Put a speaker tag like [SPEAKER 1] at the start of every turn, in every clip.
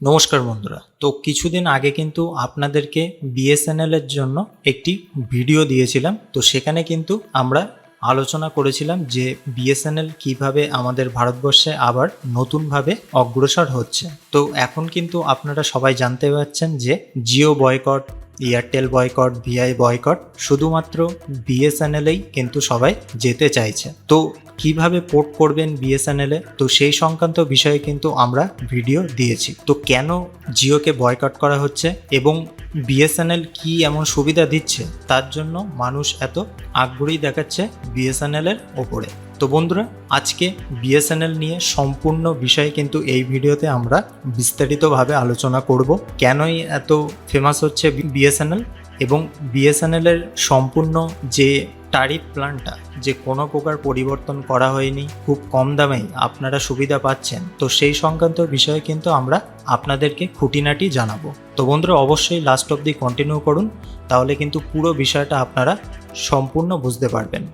[SPEAKER 1] নমস্কার বন্ধুরা। তো কিছুদিন আগে কিন্তু আপনাদেরকে বিএসএনএল এর জন্য একটি ভিডিও দিয়েছিলাম। তো সেখানে কিন্তু আমরা আলোচনা করেছিলাম যে বিএসএনএল কীভাবে আমাদের ভারতবর্ষে আবার নতুনভাবে অগ্রসর হচ্ছে। তো এখন কিন্তু আপনারা সবাই জানতে পারছেন যে Jio boycott Airtel boycott VI boycott শুধুমাত্র বিএসএনএলেই কিন্তু সবাই যেতে চাইছে। তো কীভাবে পোর্ট করবেন বিএসএনএলে তো সেই সংক্রান্ত বিষয়ে কিন্তু আমরা ভিডিও দিয়েছি। তো কেন জিওকে বয়কট করা হচ্ছে এবং বিএসএনএল কি এমন সুবিধা দিচ্ছে? তার জন্য মানুষ এত আগ্রহী দেখাচ্ছে বিএসএনএল এর ওপরে। তো বন্ধুরা, আজকে বিএসএনএল নিয়ে সম্পূর্ণ বিষয়ে কিন্তু এই ভিডিওতে আমরা বিস্তারিতভাবে আলোচনা করব, কেনই এত ফেমাস হচ্ছে বিএসএনএল এবং বিএসএনএল এর সম্পূর্ণ যে টারিফ প্ল্যানটা যে কোনো প্রকার পরিবর্তন করা হয়নি, খুব কম দামেই আপনারা সুবিধা পাচ্ছেন, তো সেই সংক্রান্ত বিষয়ে কিন্তু আমরা আপনাদেরকে খুঁটিনাটি জানাব। তো বন্ধুরা, অবশ্যই লাস্ট অবধি কন্টিনিউ করুন, তাহলে কিন্তু পুরো বিষয়টা আপনারা সম্পূর্ণ বুঝতে পারবেন।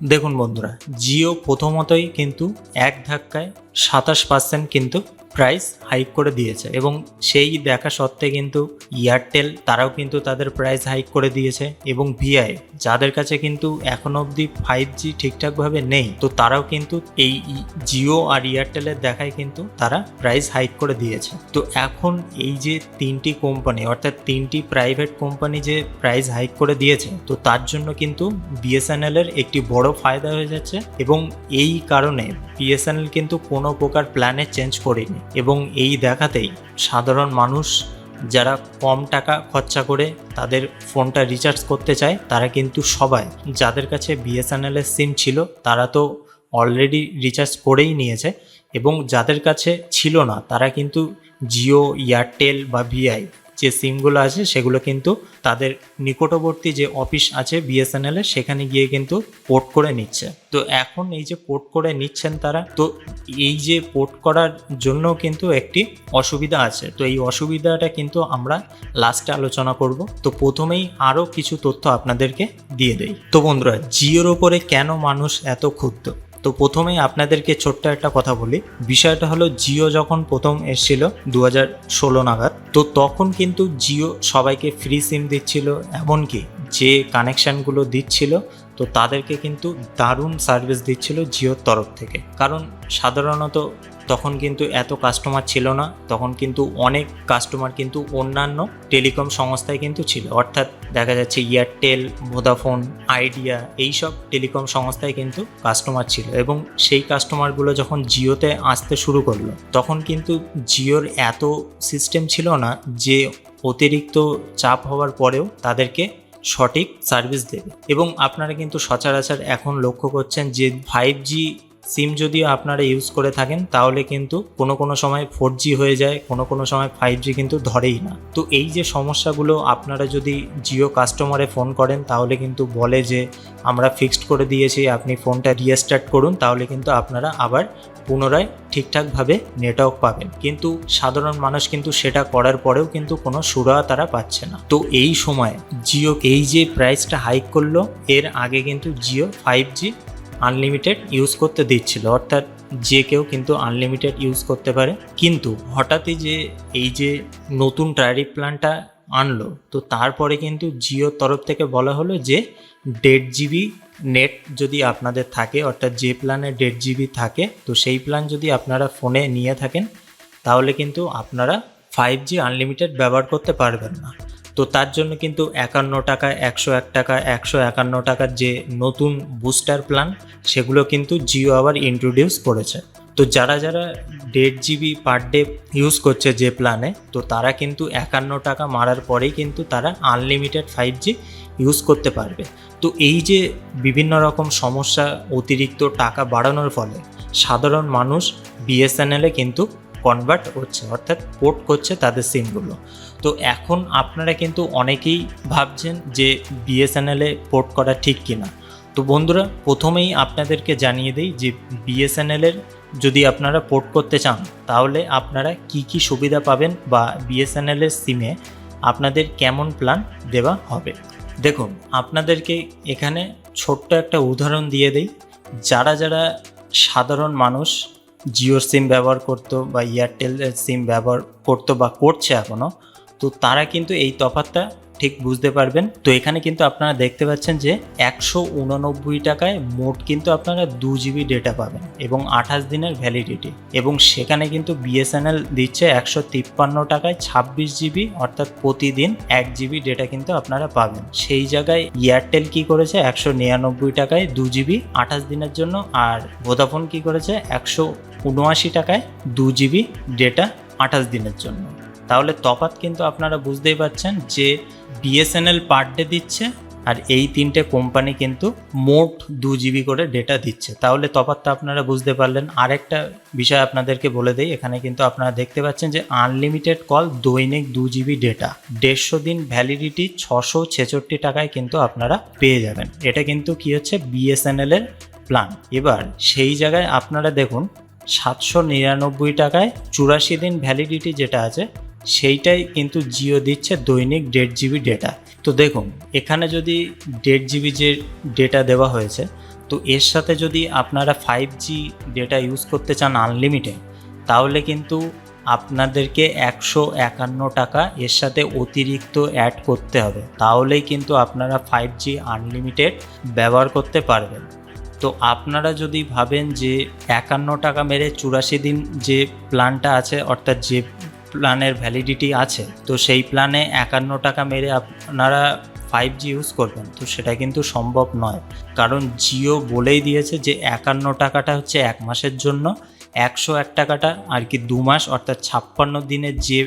[SPEAKER 1] দেখুন বন্ধুরা জিও প্রথমতই কিন্তু এক ধাক্কায় সাতাশ পার্সেন্ট কিন্তু প্রাইস হাইক করে দিয়েছে এবং সেই দেখা সত্ত্বে কিন্তু এয়ারটেল তারাও কিন্তু তাদের প্রাইস হাইক করে দিয়েছে এবং ভিআই যাদের কাছে কিন্তু এখন অবধি ফাইভ জি ঠিকঠাকভাবে নেই, তো তারাও কিন্তু এই জিও আর এয়ারটেলের দেখায় কিন্তু তারা প্রাইস হাইক করে দিয়েছে। তো এখন এই যে তিনটি কোম্পানি অর্থাৎ তিনটি প্রাইভেট কোম্পানি যে প্রাইস হাইক করে দিয়েছে, তো তার জন্য কিন্তু বিএসএনএল এর একটি বড় ফায়দা হয়ে যাচ্ছে এবং এই কারণে বিএসএনএল কিন্তু কোনো প্রকার প্ল্যানে চেঞ্জ করেনি। এবং এই দেখাতেই সাধারণ মানুষ যারা কম টাকা খরচা করে তাদের ফোনটা রিচার্জ করতে চায়, তারা কিন্তু সবাই, যাদের কাছে বিএসএনএল এর সিম ছিল, তারা তো অলরেডি রিচার্জ করেই নিয়েছে এবং যাদের কাছে ছিল না, তারা কিন্তু জিও এয়ারটেল বা ভিআই যে সিমগুলো আছে সেগুলো কিন্তু তাদের নিকটবর্তী যে অফিস আছে বিএসএনএল এর সেখানে গিয়ে কিন্তু পোর্ট করে নিচ্ছে। তো এখন এই যে পোর্ট করে নিচ্ছেন তারা, তো এই যে পোর্ট করার জন্য কিন্তু একটি অসুবিধা আছে। তো এই অসুবিধাটা কিন্তু আমরা লাস্টে আলোচনা করব। তো প্রথমেই আরও কিছু তথ্য আপনাদেরকে দিয়ে দেই। তো বন্ধুরা, জিওর ওপরে কেন মানুষ এত ক্ষুব্ধ? তো প্রথমেই আপনাদেরকে ছোট্ট একটা কথা বলি। বিষয়টা হলো, জিও যখন প্রথম এসেছিল দু হাজার ষোলো নাগাদ, তো তখন কিন্তু জিও সবাইকে ফ্রি সিম দিচ্ছিল, এমনকি যে কানেকশানগুলো দিচ্ছিল, তো তাদেরকে কিন্তু দারুণ সার্ভিস দিচ্ছিল জিওর তরফ থেকে। কারণ সাধারণত তখন কিন্তু এত কাস্টমার ছিল না, তখন কিন্তু অনেক কাস্টমার কিন্তু অন্যান্য টেলিকম সংস্থায় কিন্তু ছিল। অর্থাৎ দেখা যাচ্ছে এয়ারটেল ভোদাফোন আইডিয়া এইসব টেলিকম সংস্থায় কিন্তু কাস্টমার ছিল এবং সেই কাস্টমারগুলো যখন জিওতে আসতে শুরু করল, তখন কিন্তু জিওর এত সিস্টেম ছিল না যে অতিরিক্ত চাপ হওয়ার পরেও তাদেরকে সঠিক সার্ভিস দেবে। এবং আপনারা কিন্তু সচরাচর এখন লক্ষ্য করছেন যে ফাইভ জি সিম যদি আপনারা ইউজ করে থাকেন, তাহলে কিন্তু কোনো কোনো সময় ফোর জি হয়ে যায়, কোনো কোনো সময় ফাইভ জি কিন্তু ধরেই না। তো এই যে সমস্যাগুলো আপনারা যদি জিও কাস্টমারে ফোন করেন, তাহলে কিন্তু বলে যে আমরা ফিক্সড করে দিয়েছি, আপনি ফোনটা রিস্টার্ট করুন, তাহলে কিন্তু আপনারা আবার পুনরায় ঠিকঠাকভাবে নেটওয়ার্ক পাবেন। কিন্তু সাধারণ মানুষ কিন্তু সেটা করার পরেও কিন্তু কোনো সুরা তারা পাচ্ছে না। তো এই সময় জিও এই যে প্রাইসটা হাইক করল, এর আগে কিন্তু Jio five G unlimited use করতে দিচ্ছিল। অর্থাৎ যে কেউ কিন্তু আনলিমিটেড ইউজ করতে পারে। কিন্তু হঠাৎই যে এই যে নতুন ট্যারিফ প্ল্যানটা আনলো, তো তারপরে কিন্তু জিওর তরফ থেকে বলা হলো যে দেড় জিবি নেট যদি আপনাদের থাকে, অর্থাৎ যে প্ল্যানে দেড় জিবি থাকে, তো সেই প্ল্যান যদি আপনারা ফোনে নিয়ে থাকেন, তাহলে কিন্তু আপনারা ফাইভ জি আনলিমিটেড ব্যবহার করতে পারবেন না। তো তার জন্য কিন্তু একান্ন টাকা, একশো এক টাকা, একশো একান্ন টাকার যে নতুন বুস্টার প্ল্যান সেগুলো কিন্তু জিও আবার ইন্ট্রোডিউস করেছে। তো যারা যারা দেড় জিবি পার ডে ইউজ করছে যে প্ল্যানে তো তারা কিন্তু একান্ন টাকা মারার পরেই কিন্তু তারা আনলিমিটেড ফাইভ জি ইউজ করতে পারবে। তো এই যে বিভিন্ন রকম সমস্যা, অতিরিক্ত টাকা বাড়ানোর ফলে সাধারণ মানুষ বিএসএনএলে কিন্তু কনভার্ট হচ্ছে, অর্থাৎ পোর্ট করছে তাদের সিমগুলো তো এখন আপনারা কিন্তু অনেকেই ভাবছেন যে বিএসএনএলে পোর্ট করা ঠিক কিনা। তো বন্ধুরা, প্রথমেই আপনাদেরকে জানিয়ে দিই যে বিএসএনএলের যদি আপনারা পোর্ট করতে চান, তাহলে আপনারা কি কি সুবিধা পাবেন বা বিএসএনএলের সিমে আপনাদের কেমন প্ল্যান দেওয়া হবে। দেখুন, আপনাদেরকে এখানে ছোট্ট একটা উদাহরণ দিয়ে দিই। যারা যারা সাধারণ মানুষ জিওর সিম ব্যবহার করতো বা এয়ারটেল সিম ব্যবহার করতো বা করছে এখনও তো তারা কিন্তু এই তফাৎটা ঠিক বুঝতে পারবেন। তো এখানে কিন্তু আপনারা দেখতে পাচ্ছেন যে একশো উননব্বই টাকায় মোট কিন্তু আপনারা দু জিবি ডেটা পাবেন এবং আঠাশ দিনের ভ্যালিডিটি এবং সেখানে কিন্তু বিএসএনএল দিচ্ছে একশো তিপ্পান্ন টাকায় ছাব্বিশ জিবি অর্থাৎ প্রতিদিন এক জিবি ডেটা কিন্তু আপনারা পাবেন। সেই জায়গায় এয়ারটেল কি করেছে? একশো নিরানব্বই টাকায় দু জিবি আঠাশ দিনের জন্য। আর ভোদাফোন কি করেছে? একশো উনআশি টাকায় দু জিবি ডেটা আঠাশ দিনের জন্য। তাহলে তফাৎ কিন্তু আপনারা বুঝতেই পারছেন যে বিএসএনএল পার ডে দিচ্ছে আর এই তিনটে কোম্পানি কিন্তু মোট দু জিবি করে ডেটা দিচ্ছে। তাহলে তফাৎটা আপনারা বুঝতে পারলেন। আরেকটা বিষয় আপনাদেরকে বলে দেই, এখানে কিন্তু আপনারা দেখতে পাচ্ছেন যে আনলিমিটেড কল দৈনিক দু জিবি ডেটা দেড়শো দিন ভ্যালিডিটি ছশো ছেষট্টি টাকায় কিন্তু আপনারা পেয়ে যাবেন। এটা কিন্তু কি হচ্ছে? বিএসএনএল এর প্ল্যান এবার সেই জায়গায় আপনারা দেখুন, সাতশো নিরানব্বই টাকায় চুরাশি দিন ভ্যালিডিটি যেটা আছে সেইটাই কিন্তু জিও দিচ্ছে দৈনিক দেড় জিবি ডেটা তো দেখুন, এখানে যদি দেড় জিবি যে ডেটা দেওয়া হয়েছে, তো এর সাথে যদি আপনারা ফাইভ জি ডেটা ইউজ করতে চান আনলিমিটেড তাহলে কিন্তু আপনাদেরকে একশো একান্ন টাকা এর সাথে অতিরিক্ত অ্যাড করতে হবে। তাহলেই কিন্তু আপনারা ফাইভ জি আনলিমিটেড ব্যবহার করতে পারবেন। তো আপনারা যদি ভাবেন যে একান্ন টাকা মেরে চুরাশি দিন যে প্ল্যানটা আছে, অর্থাৎ যে প্ল্যানের ভ্যালিডিটি আছে, তো সেই প্ল্যানে একান্ন টাকা মেরে আপনারা ফাইভ জি ইউজ করবেন, তো সেটা কিন্তু সম্ভব নয়। কারণ জিও বলেই দিয়েছে যে একান্ন টাকাটা হচ্ছে এক মাসের জন্য, একশো এক টাকাটা আর কি দু মাস, অর্থাৎ ছাপ্পান্ন দিনের যে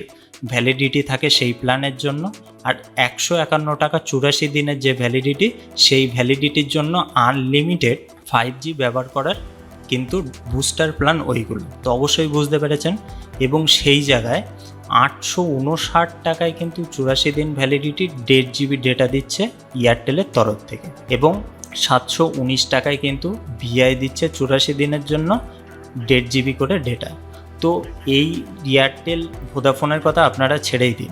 [SPEAKER 1] ভ্যালিডিটি থাকে সেই প্ল্যানের জন্য, আর একশো একান্ন টাকা চুরাশি দিনের যে ভ্যালিডিটি সেই ভ্যালিডিটির জন্য আনলিমিটেড ফাইভ জি ব্যবহার করার কিন্তু বুস্টার প্ল্যান ওইগুলো। তো অবশ্যই বুঝতে পেরেছেন এবং সেই জায়গায় আটশো উনষাট টাকায় কিন্তু চুরাশি দিন ভ্যালিডিটি দেড় জিবি ডেটা দিচ্ছে এয়ারটেলের তরফ থেকে। এবং সাতশো উনিশ টাকায় কিন্তু ভিআই দিচ্ছে চুরাশি দিনের জন্য দেড় জিবি করে ডেটা তো এই এয়ারটেল ভোদাফোনের কথা আপনারা ছেড়েই দিন।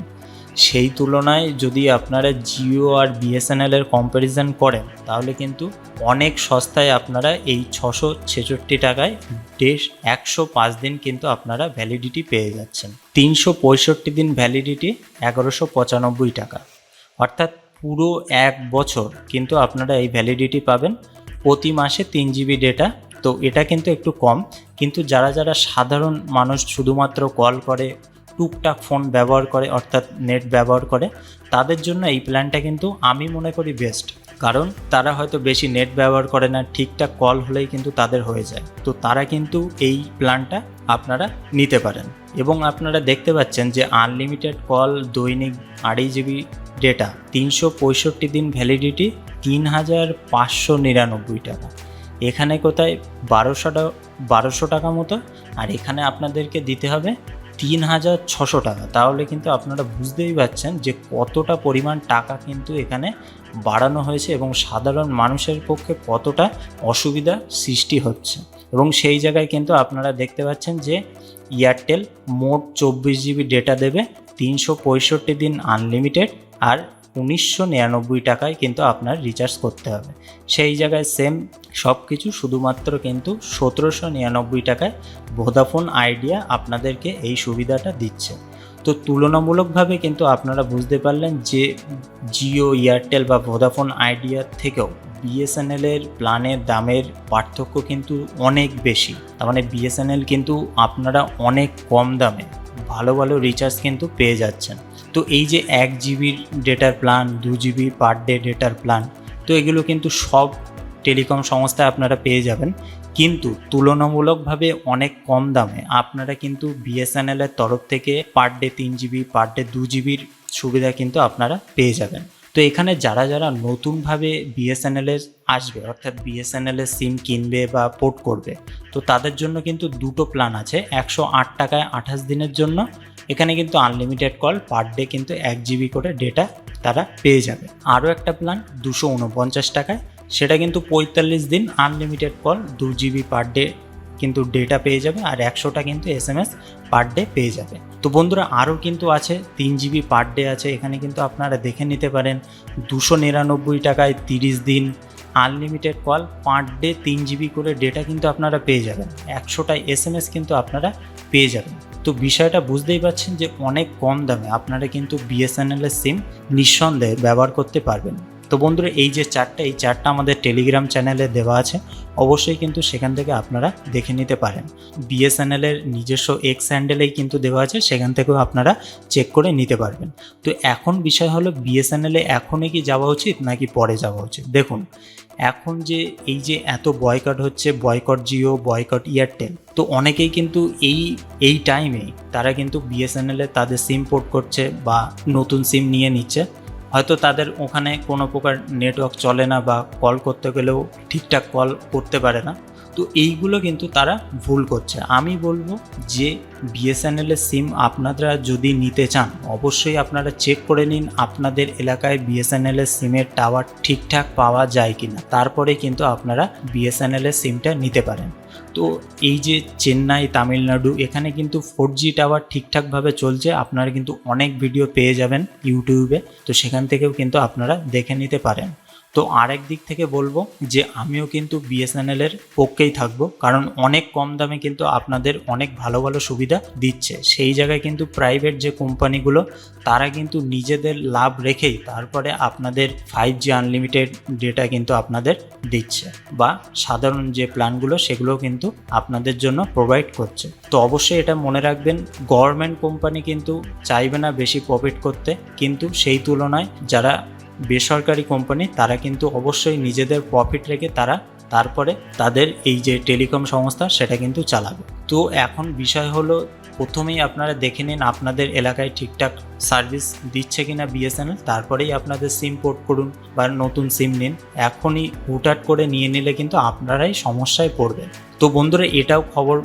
[SPEAKER 1] সেই তুলনায় যদি আপনারা জিও আর বিএসএনএল এর কম্প্যারিজন করেন, তাহলে কিন্তু অনেক সস্তায় আপনারা এই ছশো ছেষট্টি টাকায় দেশ একশো পাঁচ দিন কিন্তু আপনারা ভ্যালিডিটি পেয়ে যাচ্ছেন। তিনশো পঁয়ষট্টি দিন ভ্যালিডিটি এগারোশো পঁচানব্বই টাকা। অর্থাৎ পুরো এক বছর কিন্তু আপনারা এই ভ্যালিডিটি পাবেন। প্রতি মাসে তিন জিবি ডেটা তো এটা কিন্তু একটু কম। কিন্তু যারা যারা সাধারণ মানুষ শুধুমাত্র কল করে টুকটাক ফোন ব্যবহার করে, অর্থাৎ নেট ব্যবহার করে, তাদের জন্য এই প্ল্যানটা কিন্তু আমি মনে করি বেস্ট কারণ তারা হয়তো বেশি নেট ব্যবহার করে না, ঠিকঠাক কল হলেই কিন্তু তাদের হয়ে যায়। তো তারা কিন্তু এই প্ল্যানটা আপনারা নিতে পারেন। এবং আপনারা দেখতে পাচ্ছেন যে আনলিমিটেড কল দৈনিক আড়াই জিবি ডেটা তিনশো পঁয়ষট্টি দিন ভ্যালিডিটি তিন হাজার পাঁচশো নিরানব্বই টাকা। এখানে কোথায় বারোশো বারোশো টাকা মতো, আর এখানে আপনাদেরকে দিতে হবে তিন হাজার ছশো টাকা। তাহলে কিন্তু আপনারা বুঝতেই পারছেন যে কতটা পরিমাণ টাকা কিন্তু এখানে বাড়ানো হয়েছে এবং সাধারণ মানুষের পক্ষে কতটা অসুবিধা সৃষ্টি হচ্ছে। এবং সেই জায়গায় কিন্তু আপনারা দেখতে পাচ্ছেন যে এয়ারটেল মোট চব্বিশ জিবি ডেটা দেবে, তিনশো পঁয়ষট্টি দিন আনলিমিটেড আর উনিশশো নিরানব্বই টাকায় কিন্তু আপনার রিচার্জ করতে হবে। সেই জায়গায় সেম সব কিছু শুধুমাত্র কিন্তু সতেরোশো নিরানব্বই টাকায় ভোদাফোন আইডিয়া আপনাদেরকে এই সুবিধাটা দিচ্ছে। তো তুলনামূলকভাবে কিন্তু আপনারা বুঝতে পারলেন যে জিও এয়ারটেল বা ভোদাফোন আইডিয়ার থেকেও বিএসএনএল এর প্ল্যানের দামের পার্থক্য কিন্তু অনেক বেশি। তার মানে বিএসএনএল কিন্তু আপনারা অনেক কম দামে ভালো ভালো রিচার্জ কিন্তু পেয়ে যাচ্ছেন। তো এই যে এক জিবির ডেটার প্ল্যান দু জিবি পার ডে ডেটার প্ল্যান তো এগুলো কিন্তু সব টেলিকম সংস্থায় আপনারা পেয়ে যাবেন। কিন্তু তুলনামূলকভাবে অনেক কম দামে আপনারা কিন্তু বিএসএনএল এর তরফ থেকে পার ডে তিন জিবি পার ডে দু জিবির সুবিধা কিন্তু আপনারা পেয়ে যাবেন। তো এখানে যারা যারা নতুনভাবে বিএসএনএল এর আসবে, অর্থাৎ বিএসএনএল এর সিম কিনবে বা পোর্ট করবে, তো তাদের জন্য কিন্তু দুটো প্ল্যান আছে, একশো আট টাকায় আঠাশ দিনের জন্য এখানে কিন্তু আনলিমিটেড কল পার ডে কিন্তু এক জিবি করে ডেটা তারা পেয়ে যাবে। আরও একটা প্ল্যান দুশো উনপঞ্চাশ টাকায়। সেটা কিন্তু পঁয়তাল্লিশ দিন আনলিমিটেড কল দু জিবি পার ডে কিন্তু ডেটা পেয়ে যাবে আর একশোটা কিন্তু S M S per day পেয়ে যাবে। তো বন্ধুরা, আরও কিন্তু আছে, তিন জিবি পার ডে আছে। এখানে কিন্তু আপনারা দেখে নিতে পারেন, দুশো নিরানব্বই টাকায় তিরিশ দিন আনলিমিটেড কল পার ডে তিন জিবি করে ডেটা কিন্তু আপনারা পেয়ে যাবেন। একশোটা এস এম এস কিন্তু আপনারা পেয়ে যাবেন। তো বিষয়টা বুঝতেই পারছেন যে অনেক কম দামে আপনারা কিন্তু বিএসএনএল এর সিম নিঃসন্দেহে ব্যবহার করতে পারবেন। তো বন্ধুরা, এই যে চারটা, এই চারটা আমাদের টেলিগ্রাম চ্যানেলে দেওয়া আছে, অবশ্যই কিন্তু সেখান থেকে আপনারা দেখে নিতে পারেন। বিএসএনএলের নিজস্ব এক্স হ্যান্ডেলেই কিন্তু দেওয়া আছে, সেখান থেকেও আপনারা চেক করে নিতে পারবেন। তো এখন বিষয় হলো বিএসএনএলে এখনই কি যাওয়া উচিত, নাকি পরে যাওয়া উচিত? দেখুন, এখন যে এই যে এত বয়কট হচ্ছে বয়কট জিও বয়কট এয়ারটেল তো অনেকেই কিন্তু এই এই টাইমে তারা কিন্তু বিএসএনএলে তাদের সিম পোর্ট করছে বা নতুন সিম নিয়ে নিচ্ছে। হয়তো তাদের ওখানে কোনো প্রকার নেটওয়ার্ক চলে না বা কল করতে গেলেও ঠিকঠাক কল করতে পারে না। তো এইগুলো কিন্তু তারা ভুল করছে। আমি বলব যে বিএসএনএলের সিম আপনারা যদি নিতে চান, অবশ্যই আপনারা চেক করে নিন আপনাদের এলাকায় বিএসএনএলের সিমের টাওয়ার ঠিকঠাক পাওয়া যায় কিনা। তারপরে কিন্তু আপনারা বিএসএনএলের সিমটা নিতে পারেন। তো এই যে চেন্নাই, তামিলনাড়ু, এখানে কিন্তু ফোর জি টাওয়ার ঠিকঠাকভাবে চলছে। আপনারা কিন্তু অনেক ভিডিও পেয়ে যাবেন ইউটিউবে তো সেখান থেকেও কিন্তু আপনারা দেখে নিতে পারেন। তো আরেক দিক থেকে বলব যে আমিও কিন্তু বিএসএনএলের পক্ষেই থাকব, কারণ অনেক কম দামে কিন্তু আপনাদের অনেক ভালো ভালো সুবিধা দিচ্ছে। সেই জায়গায় কিন্তু প্রাইভেট যে কোম্পানিগুলো তারা কিন্তু নিজেদের লাভ রেখেই তারপরে আপনাদের ফাইভ জি আনলিমিটেড ডেটা কিন্তু আপনাদের দিচ্ছে বা সাধারণ যে প্ল্যানগুলো সেগুলো কিন্তু আপনাদের জন্য প্রোভাইড করছে। তো অবশ্যই এটা মনে রাখবেন গভর্নমেন্ট কোম্পানি কিন্তু চাইবে না বেশি প্রফিট করতে, কিন্তু সেই তুলনায় যারা বেসরকারি কোম্পানি তারা কিন্তু অবশ্যই নিজেদের প্রফিট রেখে তারা তারপরে তাদের এই যে টেলিকম সংস্থা, সেটা কিন্তু চালাবে। তো এখন বিষয় হলো, প্রথমেই আপনারা দেখে নিন আপনাদের এলাকায় ঠিকঠাক সার্ভিস দিচ্ছে কিনা বিএসএনএল তারপরেই আপনাদের সিম পোর্ট করুন বা নতুন সিম নিন। এখনই হুটহাট করে নিয়ে নিলে কিন্তু আপনারাই সমস্যায় পড়বেন। তো বন্ধুরা, এটাও খবর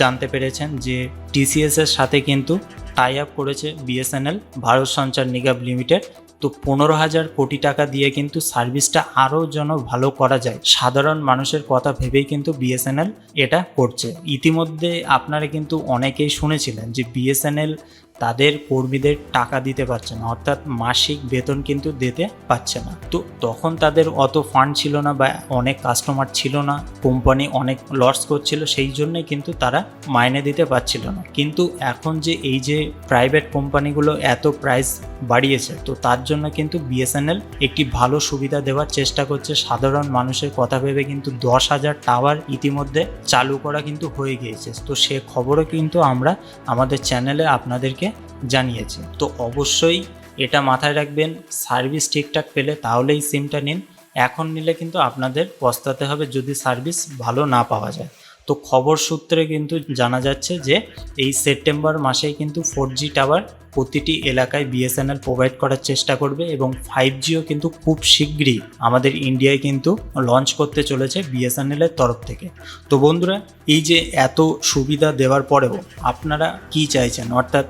[SPEAKER 1] জানতে পেরেছেন যে টিসিএস এর সাথে কিন্তু টাই আপ করেছে বিএসএনএল ভারত সঞ্চার নিগম লিমিটেড তো পনেরো হাজার কোটি টাকা দিয়ে কিন্তু সার্ভিসটা আরও যেন ভালো করা যায়। সাধারণ মানুষের কথা ভেবেই কিন্তু বিএসএনএল এটা করছে। ইতিমধ্যে আপনারা কিন্তু অনেকেই শুনেছিলেন যে বিএসএনএল তাদের কর্মীদের টাকা দিতে পারছে না, অর্থাৎ মাসিক বেতন কিন্তু দিতে পারছে না। তো তখন তাদের অত ফান্ড ছিল না বা অনেক কাস্টমার ছিল না কোম্পানি অনেক লস করছিল, সেই জন্যই কিন্তু তারা মাইনে দিতে পারছিল না। কিন্তু এখন যে এই যে প্রাইভেট কোম্পানিগুলো এত প্রাইস বাড়িয়েছে, তো তার জন্য কিন্তু বিএসএনএল একটি ভালো সুবিধা দেওয়ার চেষ্টা করছে। সাধারণ মানুষের কথা ভেবে কিন্তু দশ হাজার টাওয়ার ইতিমধ্যে চালু করা কিন্তু হয়ে গিয়েছে। তো সে খবরও কিন্তু আমরা আমাদের চ্যানেলে আপনাদেরকে জানিয়েছি। তো অবশ্যই এটা মাথায় রাখবেন, সার্ভিস ঠিকঠাক পেলে তাহলেই সিমটা নিন। এখন নিলে কিন্তু আপনাদের পস্তাতে হবে যদি সার্ভিস ভালো না পাওয়া যায়। তো খবর সূত্রে কিন্তু জানা যাচ্ছে যে, এই সেপ্টেম্বর মাসেই কিন্তু ফোর জি টাওয়ার প্রতিটি এলাকায় বিএসএনএল প্রোভাইড করার চেষ্টা করবে এবং ফাইভ জিও কিন্তু খুব শীঘ্রই আমাদের ইন্ডিয়ায় কিন্তু লঞ্চ করতে চলেছে বিএসএনএলের তরফ থেকে। তো বন্ধুরা, এই যে এত সুবিধা দেওয়ার পরেও আপনারা কি চাইছেন? অর্থাৎ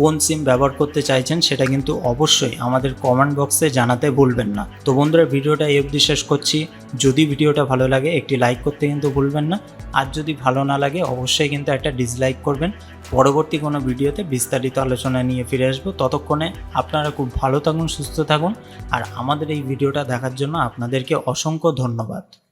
[SPEAKER 1] কোন সিম ব্যবহার করতে চাইছেন সেটা কিন্তু অবশ্যই আমাদের কমেন্ট বক্সে জানাতে ভুলবেন না। তো বন্ধুরা, ভিডিওটা এই অবধি শেষ করছি। যদি ভিডিওটা ভালো লাগে, একটি লাইক করতে কিন্তু ভুলবেন না। আর যদি ভালো না লাগে, অবশ্যই কিন্তু একটা ডিসলাইক করবেন। পরবর্তী কোনো ভিডিওতে বিস্তারিত আলোচনা নিয়ে ফিরে আসব। ততক্ষণে আপনারা খুব ভালো থাকুন, সুস্থ থাকুন। আর আমাদের এই ভিডিওটা দেখার জন্য আপনাদেরকে অসংখ্য ধন্যবাদ।